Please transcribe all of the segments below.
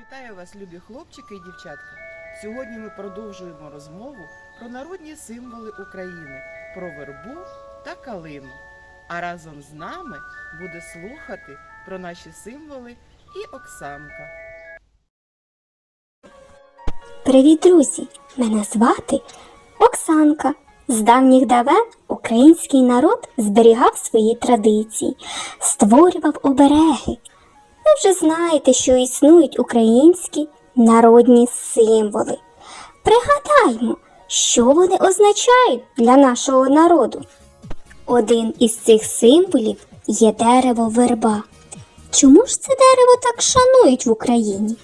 Вітаю вас, любі хлопчики і дівчатка. Сьогодні ми продовжуємо розмову про народні символи України, про вербу та калину. А разом з нами буде слухати про наші символи і Оксанка. Привіт, друзі! Мене звати Оксанка. З давніх давен український народ зберігав свої традиції, створював обереги. Ви вже знаєте, що існують українські народні символи. Пригадаймо, що вони означають для нашого народу. Один із цих символів є дерево верба. Чому ж це дерево так шанують в Україні?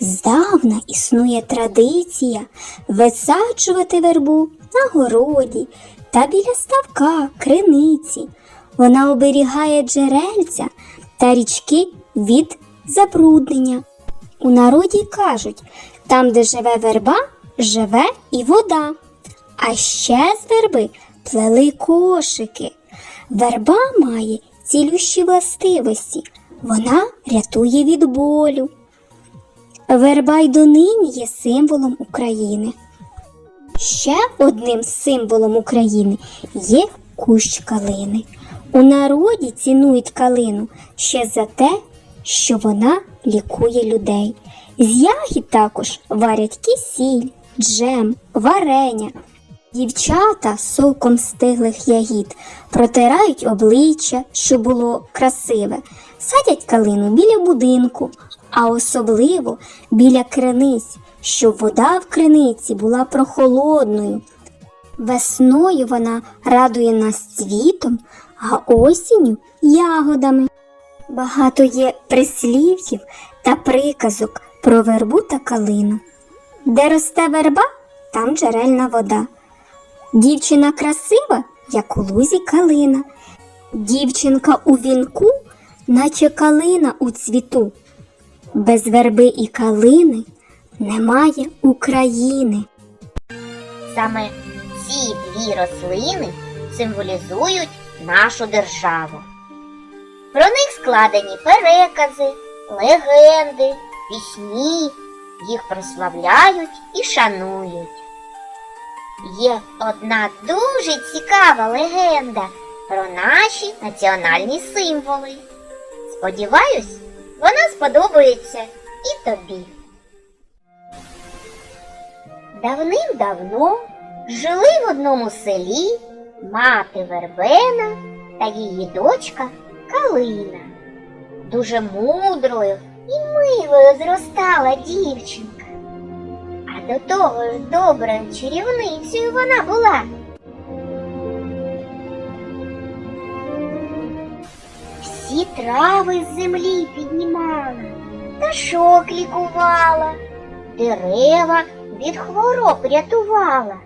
Здавна існує традиція висаджувати вербу на городі та біля ставка, криниці. Вона оберігає джерельця та річки від забруднення. У народі кажуть, там, де живе верба, живе і вода. А ще з верби плели кошики. Верба має цілющі властивості. Вона рятує від болю. Верба й донині є символом України. Ще одним символом України є кущ калини. У народі цінують калину ще за те, що вона лікує людей. З ягід також варять кисіль, джем, варення. Дівчата соком стиглих ягід протирають обличчя, що було красиве, садять калину біля будинку, а особливо біля криниць, щоб вода в криниці була прохолодною. Весною вона радує нас цвітом, а осінню ягодами. Багато є прислів'їв та приказок про вербу та калину. Де росте верба, там джерельна вода. Дівчина красива, як у лузі калина. Дівчинка у вінку, наче калина у цвіту. Без верби і калини немає України. Саме ці дві рослини символізують нашу державу. Про них складені перекази, легенди, пісні, їх прославляють і шанують. Є одна дуже цікава легенда про наші національні символи. Сподіваюсь, вона сподобається і тобі. Давним-давно жили в одному селі мати Вербена та її дочка Калина. Дуже мудрою і милою зростала дівчинка. А до того ж доброю чарівницею вона була. Всі трави з землі піднімала, пташок лікувала, дерева від хвороб рятувала.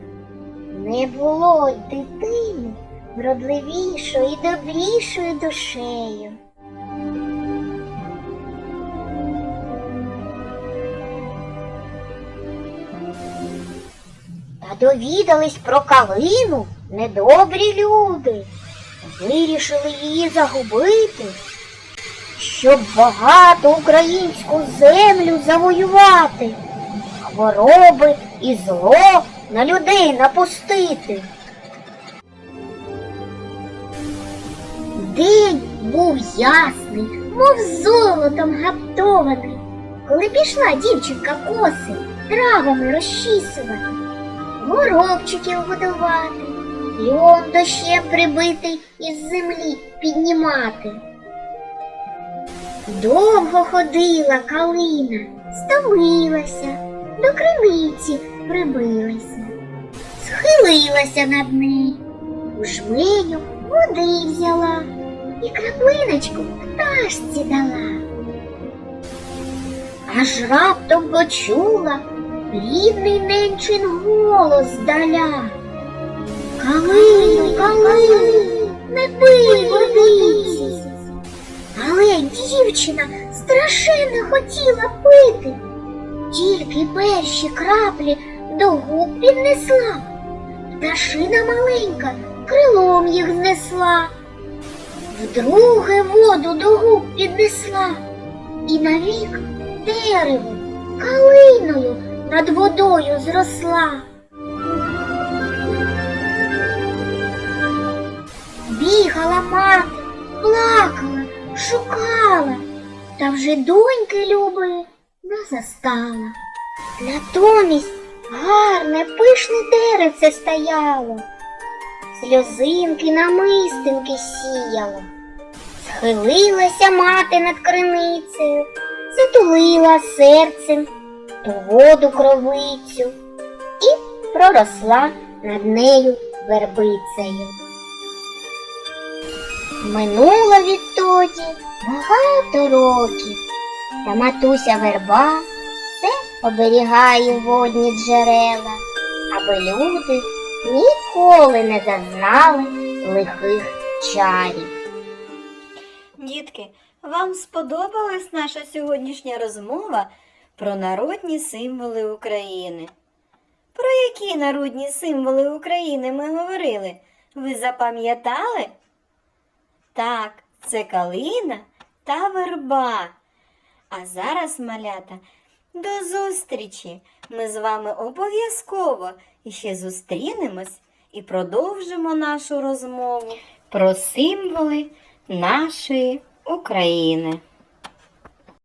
Не було й дитини вродливішою і добрішою душею. Та довідались про калину недобрі люди. Вирішили її загубити, щоб багато українську землю завоювати, хвороби і зло на людей напустити. День був ясний, мов золотом гаптований, коли пішла дівчинка коси травами розчісувати, горобчиків годувати, льон дощем прибитий із землі піднімати. Довго ходила калина, стомилася, до криниці прибилася, схилилася над нею, у жменю води взяла і краплиночку пташці дала. Аж раптом почула рідний ненчин голос здаля. Калину, калину, не пий водиці. Але дівчина страшенно хотіла пити. Тільки перші краплі до губ піднесла. Пташина маленька крилом їх знесла. Вдруге воду до губ піднесла і навік дереву калиною над водою зросла. Бігала мати, плакала, шукала, та вже доньки любої не застала. Натомість гарне пишне деревце стояло, сльозинки намистинки сіяло. Схилилася мати над криницею, затулила серцем ту воду кровицю і проросла над нею вербицею. Минуло відтоді багато років, та матуся верба все оберігає водні джерела, аби люди ніколи не зазнали лихих чарів. Дітки, вам сподобалась наша сьогоднішня розмова про народні символи України? Про які народні символи України ми говорили? Ви запам'ятали? Так, це калина та верба. А зараз, малята, до зустрічі! Ми з вами обов'язково ще зустрінемось і продовжимо нашу розмову про символи нашої України.